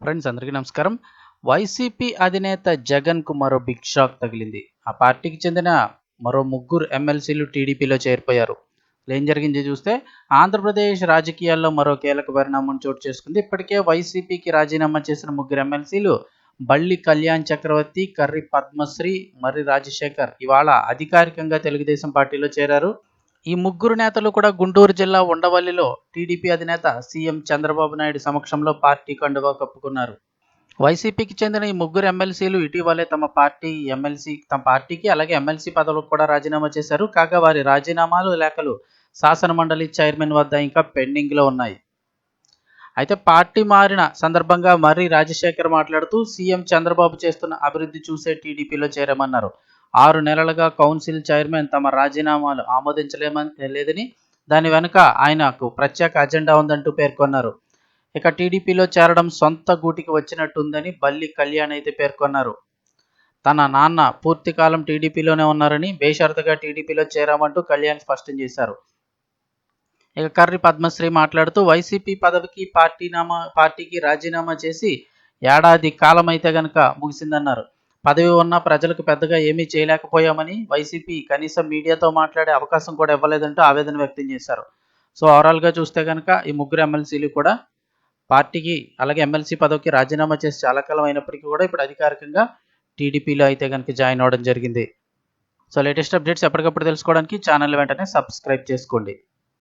Friends అందరికీ నమస్కారం. YCP అధినేత జగన్కు మరో బిగ్ షాక్ తగిలింది. ఆ పార్టీకి చెందిన మరో ముగ్గురు ఎమ్మెల్సీలు టీడీపీలో చేరిపోయారు. ఏం జరిగింది చూస్తే ఆంధ్రప్రదేశ్ రాజకీయాల్లో మరో కీలక పరిణామం చోటు చేసుకుంది. ఇప్పటికే వైసీపీకి రాజీనామా చేసిన ముగ్గురు ఎమ్మెల్సీలు బళ్ళి కళ్యాణ్ చక్రవర్తి కర్రి పద్మశ్రీ మర్రి రాజశేఖర్ ఇవాళ అధికారికంగా తెలుగుదేశం పార్టీలో చేరారు. ఈ ముగ్గురు నేతలు కూడా గుంటూరు జిల్లా ఉండవల్లిలో టీడీపీ అధినేత సీఎం చంద్రబాబు నాయుడు సమక్షంలో పార్టీ కండువా కప్పుకున్నారు. వైసీపీకి చెందిన ఈ ముగ్గురు ఎమ్మెల్సీలు ఇటీవలే తమ పార్టీ ఎమ్మెల్సీ తమ పార్టీకి అలాగే ఎమ్మెల్సీ పదవులకు కూడా రాజీనామా చేశారు. కాగా వారి రాజీనామాలు లేఖలు శాసన మండలి చైర్మన్ వద్ద ఇంకా పెండింగ్లో ఉన్నాయి. అయితే పార్టీ మారిన సందర్భంగా మర్రి రాజశేఖర్ మాట్లాడుతూ సీఎం చంద్రబాబు చేస్తున్న అభివృద్ధి చూసే టీడీపీలో చేరామన్నారు. ఆరు నెలలుగా కౌన్సిల్ చైర్మన్ తమ రాజీనామాలు ఆమోదించలేమని లేదని దాని వెనుక ఆయనకు ప్రత్యేక అజెండా ఉందంటూ పేర్కొన్నారు. ఇక టీడీపీలో చేరడం సొంత గూటికి వచ్చినట్టుందని బల్లి కళ్యాణ్ అయితే పేర్కొన్నారు. తన నాన్న పూర్తి కాలం టీడీపీలోనే ఉన్నారని బేషరతుగా టీడీపీలో చేరామంటూ కళ్యాణ్ స్పష్టం చేశారు. ఇక కర్రి పద్మశ్రీ మాట్లాడుతూ వైసీపీ పదవికి పార్టీ నామా పార్టీకి రాజీనామా చేసి ఏడాది కాలం అయితే గనక ముగిసిందన్నారు. పదవి ఉన్న ప్రజలకు పెద్దగా ఏమీ చేయలేకపోయామని వైసీపీ కనీసం మీడియాతో మాట్లాడే అవకాశం కూడా ఇవ్వలేదంటూ ఆవేదన వ్యక్తం చేశారు. సో ఓవరాల్గా చూస్తే కనుక ఈ ముగ్గురు ఎమ్మెల్సీలు కూడా పార్టీకి అలాగే ఎమ్మెల్సీ పదవికి రాజీనామా చేసి చాలా కాలం అయినప్పటికీ కూడా ఇప్పుడు అధికారికంగా టీడీపీలో అయితే కనుక జాయిన్ అవ్వడం జరిగింది. సో లేటెస్ట్ అప్డేట్స్ ఎప్పటికప్పుడు తెలుసుకోవడానికి ఛానల్ వెంటనే సబ్స్క్రైబ్ చేసుకోండి.